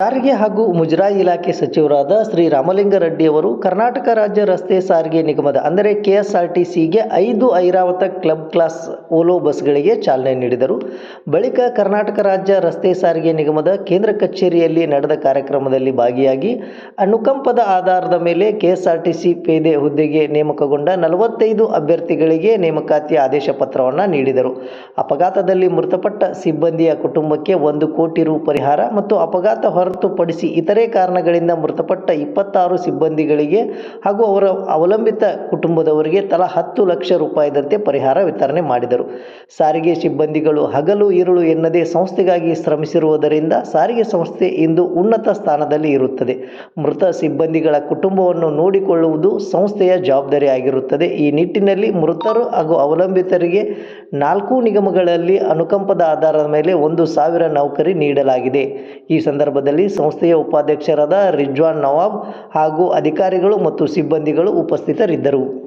ಸಾರಿಗೆ ಹಾಗೂ ಮುಜರಾಯಿ ಇಲಾಖೆ ಸಚಿವರಾದ ಶ್ರೀ ರಾಮಲಿಂಗಾರೆಡ್ಡಿ ಅವರು ಕರ್ನಾಟಕ ರಾಜ್ಯ ರಸ್ತೆ ಸಾರಿಗೆ ನಿಗಮದ, ಅಂದರೆ ಕೆಎಸ್ಆರ್ಟಿಸಿಗೆ ಐದು ಐರಾವತ ಕ್ಲಬ್ ಕ್ಲಾಸ್ ಓಲೋ ಬಸ್ಗಳಿಗೆ ಚಾಲನೆ ನೀಡಿದರು. ಬಳಿಕ ಕರ್ನಾಟಕ ರಾಜ್ಯ ರಸ್ತೆ ಸಾರಿಗೆ ನಿಗಮದ ಕೇಂದ್ರ ಕಚೇರಿಯಲ್ಲಿ ನಡೆದ ಕಾರ್ಯಕ್ರಮದಲ್ಲಿ ಭಾಗಿಯಾಗಿ ಅನುಕಂಪದ ಆಧಾರದ ಮೇಲೆ ಕೆಎಸ್ಆರ್ಟಿಸಿ ಪೇದೆ ಹುದ್ದೆಗೆ ನೇಮಕಗೊಂಡ ನಲವತ್ತೈದು ಅಭ್ಯರ್ಥಿಗಳಿಗೆ ನೇಮಕಾತಿ ಆದೇಶ ಪತ್ರವನ್ನು ನೀಡಿದರು. ಅಪಘಾತದಲ್ಲಿ ಮೃತಪಟ್ಟ ಸಿಬ್ಬಂದಿಯ ಕುಟುಂಬಕ್ಕೆ ಒಂದು ಕೋಟಿ ರು ಪರಿಹಾರ ಮತ್ತು ಅಪಘಾತ ಹೊರತುಪಡಿಸಿ ಇತರೆ ಕಾರಣಗಳಿಂದ ಮೃತಪಟ್ಟ ಇಪ್ಪತ್ತಾರು ಸಿಬ್ಬಂದಿಗಳಿಗೆ ಹಾಗೂ ಅವರ ಅವಲಂಬಿತ ಕುಟುಂಬದವರಿಗೆ ತಲಾ ಹತ್ತು ಲಕ್ಷ ರೂಪಾಯಿದಂತೆ ಪರಿಹಾರ ವಿತರಣೆ ಮಾಡಿದರು. ಸಾರಿಗೆ ಸಿಬ್ಬಂದಿಗಳು ಹಗಲು ಇರುಳು ಎನ್ನದೇ ಸಂಸ್ಥೆಗಾಗಿ ಶ್ರಮಿಸಿರುವುದರಿಂದ ಸಾರಿಗೆ ಸಂಸ್ಥೆ ಇಂದು ಉನ್ನತ ಸ್ಥಾನದಲ್ಲಿ ಇರುತ್ತದೆ. ಮೃತ ಸಿಬ್ಬಂದಿಗಳ ಕುಟುಂಬವನ್ನು ನೋಡಿಕೊಳ್ಳುವುದು ಸಂಸ್ಥೆಯ ಜವಾಬ್ದಾರಿ ಆಗಿರುತ್ತದೆ ಈ ನಿಟ್ಟಿನಲ್ಲಿ ಮೃತರು ಹಾಗೂ ಅವಲಂಬಿತರಿಗೆ ನಾಲ್ಕು ನಿಗಮಗಳಲ್ಲಿ ಅನುಕಂಪದ ಆಧಾರದ ಮೇಲೆ ಒಂದು ಸಾವಿರ ನೌಕರಿ ನೀಡಲಾಗಿದೆ. ಈ ಸಂದರ್ಭದಲ್ಲಿ ಸಂಸ್ಥೆಯ ಉಪಾಧ್ಯಕ್ಷರಾದ ರಿಜ್ವಾನ್ ನವಾಬ್ ಹಾಗೂ ಅಧಿಕಾರಿಗಳು ಮತ್ತು ಸಿಬ್ಬಂದಿಗಳು ಉಪಸ್ಥಿತರಿದ್ದರು.